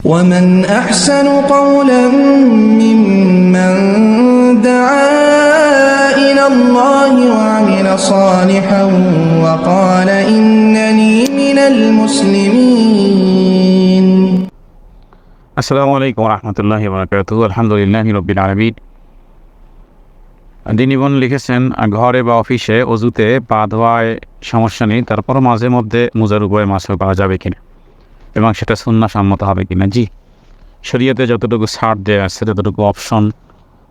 ومن أحسن قولا ممن دعا إلى الله وعمل صالحا وقال إنني من المسلمين আসসালামু আলাইকুম রহমতুল্লাহ বরকাত আলহামদুলিল্লাহ রবিন আলমিন দিনীবন লিখেছেন ঘরে বা অফিসে অজুতে পা ধোয়ায় সমস্যা নেই তারপরও মাঝে মধ্যে মোজার উপরে মাছও পাওয়া যাবে কিনা এবং সেটা সম্মত হবে কিনা? জি। শরীয়তে যতটুকু ছাড় দেওয়া আছে, যতটুকু অপশন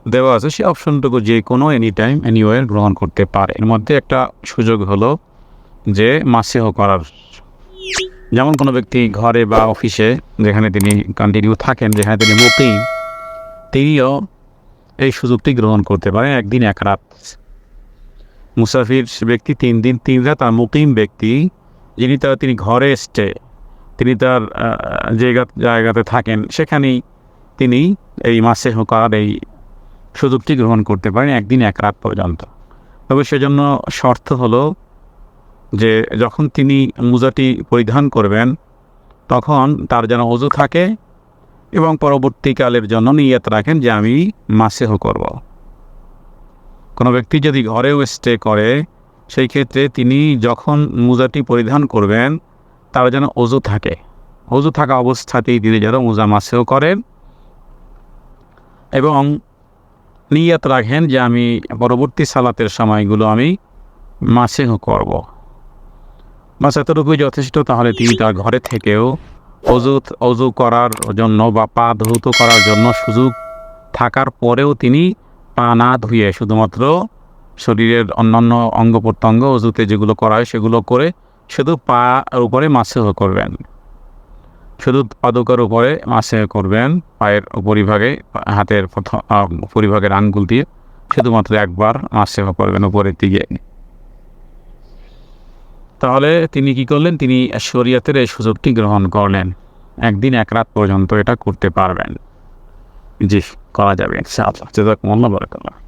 দেওয়া আছে সেই অপশনটুকু যে কোনো এনি টাইম এনিওয়ে গ্রহণ করতে পারে। এর মধ্যে একটা সুযোগ হলো যে মাসেহ করার। যেমন কোনো ব্যক্তি ঘরে বা অফিসে যেখানে তিনি কন্টিনিউ থাকেন, যেখানে তিনি মুকিম, তিনিও এই সুযোগটি গ্রহণ করতে পারেন একদিন এক রাত। মুসাফির ব্যক্তি তিন দিন, তিন রাত আর মুকিম ব্যক্তি যিনি তার তিনি ঘরে স্টে তিনি তার জায়গা, জায়গাতে থাকেন। সেখানেই তিনি এই মাসে করার এই সুযোগটি গ্রহণ করতে পারেন একদিন এক রাত পর্যন্ত। তবে সেজন্য শর্ত হলো যে যখন তিনি মোজাটি পরিধান করবেন, তখন তার যেন অজু থাকে এবং পরবর্তীকালের জন্য নিয়ত রাখেন যে আমি মাসেহ করব কোনো ব্যক্তি যদি ঘরেও স্টে করে, সেই ক্ষেত্রে তিনি যখন মোজাটি পরিধান করবেন তার যেন অজু থাকে। অজু থাকা অবস্থাতেই তিনি যেন মোজা মাসেও করেন এবং নিয়ত রাখেন যে আমি পরবর্তী সালাতের সময়গুলো আমি মাসেহ করব। বাস এতটুকুই যথেষ্ট, তাহলে তিনি তার ঘরে থেকেও অজু অজু করার জন্য বা পা ধৌত করার জন্য সুযোগ থাকার পরেও তিনি পা না ধুয়ে শুধুমাত্র শরীরের অন্যান্য অঙ্গ প্রত্যঙ্গ অজুতে যেগুলো করা হয় সেগুলো করে শুধু পা উপরে মাসেহ করবেন। শুধু পাদুকার উপরে মাসে করবেন, পায়ের উপরিভাগে, হাতের প্রথম উপরিভাগের আঙ্গুল দিয়ে শুধুমাত্র একবার মাসে করবেন উপরের দিকে। তাহলে তিনি কি করলেন? তিনি শরীয়তের এই সুযোগটি গ্রহণ করলেন। একদিন এক রাত পর্যন্ত এটা করতে পারবেন। জি, করা যাবে, ইনশাআল্লাহ। জাযাকুমুল্লাহ বারাকাল্লাহ।